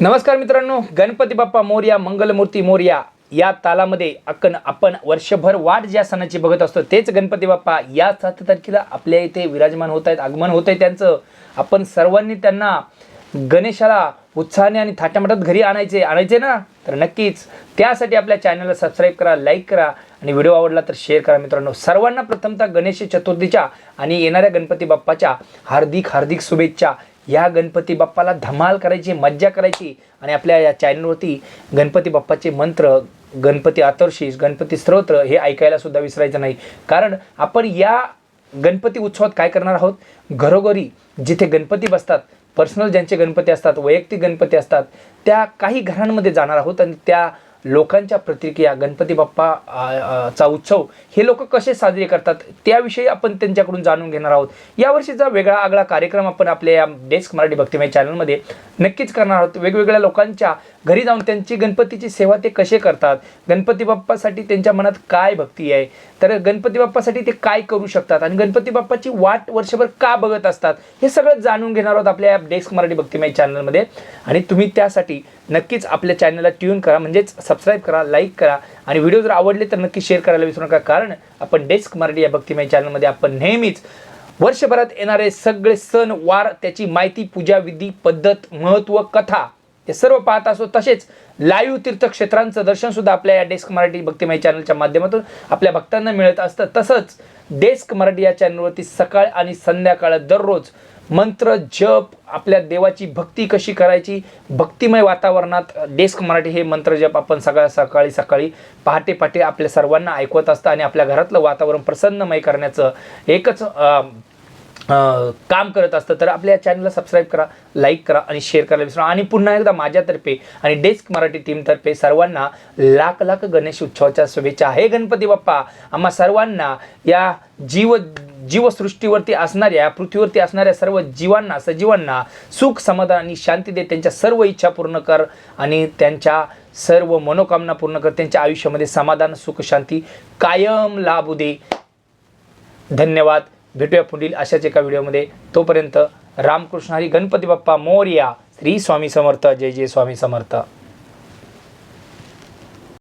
नमस्कार मित्रांनो गणपती बाप्पा मोर्या मंगलमूर्ती मोर्या या तालामध्ये अक्कन आपण वर्षभर वाट ज्या सणाची बघत असतो तेच गणपती बाप्पा. या सात तारखेला आपल्या इथे विराजमान होत आहेत आगमन होत आहे त्यांचं. आपण सर्वांनी त्यांना गणेशाला उत्साहाने आणि थाटामाटात घरी आणायचे आणायचे ना? तर नक्कीच. त्यासाठी आपल्या चॅनलला सबस्क्राईब करा लाईक करा आणि व्हिडिओ आवडला तर शेअर करा मित्रांनो. सर्वांना प्रथमतः गणेश चतुर्थीच्या आणि येणाऱ्या गणपती बाप्पाच्या हार्दिक हार्दिक शुभेच्छा. या गणपती बाप्पाला धमाल करायची मज्जा करायची आणि आपल्या या चॅनलवरती गणपती बाप्पाचे मंत्र गणपती आतर्शीस गणपती स्तोत्र हे ऐकायला सुद्धा विसरायचं नाही. कारण आपण या गणपती उत्सवात काय करणार आहोत? घरोघरी जिथे गणपती बसतात पर्सनल ज्यांचे गणपती असतात वैयक्तिक गणपती असतात त्या काही घरांमध्ये जाणार आहोत आणि त्या लोकांच्या प्रतिक्रिया गणपती बाप्पा चा उत्सव हे लोक कसे साजरे करतात? त्याविषयी आपण त्यांच्याकडून जाणून घेणार आहोत. यावर्षीचा वेगळा आगळा कार्यक्रम आपण आपल्या या डेस्क मराठी भक्तिमय चॅनलमध्ये नक्कीच करणार आहोत. वेगवेगळ्या लोकांच्या घरी जाऊन त्यांची गणपतीची सेवा ते कसे करतात? गणपती बाप्पासाठी त्यांच्या मनात काय भक्ती आहे? तर गणपती बाप्पासाठी ते काय करू शकतात? आणि गणपती बाप्पाची वाट वर्षभर का बघत असतात? हे सगळं जाणून घेणार आहोत आपल्या या डेस्क मराठी भक्तिमय चॅनलमध्ये. आणि तुम्ही त्यासाठी नक्कीच आपल्या चॅनलला ट्यून करा म्हणजेच सबस्क्राईब करा लाईक करा. आणि व्हिडिओ जर आवडले तर नक्की शेअर करायला विसरू नका. कारण आपण डेस्क मराठी या भक्तिमय चॅनलमध्ये आपण नेहमीच वर्षभरात येणारे सगळे सण वार त्याची माहिती पूजा विधी पद्धत महत्त्व कथा हे सर्व पाहत असो तसेच लाईव्ह तीर्थक्षेत्रांचं दर्शन सुद्धा आपल्या या डेस्क मराठी भक्तिमय चॅनलच्या माध्यमातून आपल्या भक्तांना मिळत असतं. तसंच डेस्क मराठी या चॅनलवरती सकाळ आणि संध्याकाळ दररोज मंत्र जप आपल्या देवाची भक्ती कशी करायची भक्तिमय वातावरणात डेस्क मराठी हे मंत्र जप आपण सगळ्या सकाळी सकाळी पहाटे पहाटे आपल्या सर्वांना ऐकवत असतं आणि आपल्या घरातलं वातावरण प्रसन्नमय करण्याचं एकच काम करत असतं तर आपल्या चॅनलला सबस्क्राईब करा लाईक करा आणि शेअर करायला विसरा आणि पुन्हा एकदा माझ्यातर्फे आणि डेस्क मराठी टीमतर्फे सर्वांना लाख लाख गणेश उत्सवाच्या शुभेच्छा. हे गणपती बाप्पा आम्हा सर्वांना या जीव जीवसृष्टीवरती असणाऱ्या या पृथ्वीवरती असणाऱ्या सर्व जीवांना सजीवांना सुख समाधान आणि शांती दे त्यांच्या सर्व इच्छा पूर्ण कर आणि त्यांच्या सर्व मनोकामना पूर्ण कर. त्यांच्या आयुष्यामध्ये समाधान सुख शांती कायम लाभू दे. धन्यवाद. भेटूया पुढील अशाच एका व्हिडिओमध्ये. तोपर्यंत रामकृष्ण हरी गणपती बाप्पा मोर्या श्री स्वामी समर्थ जय जय स्वामी समर्थ.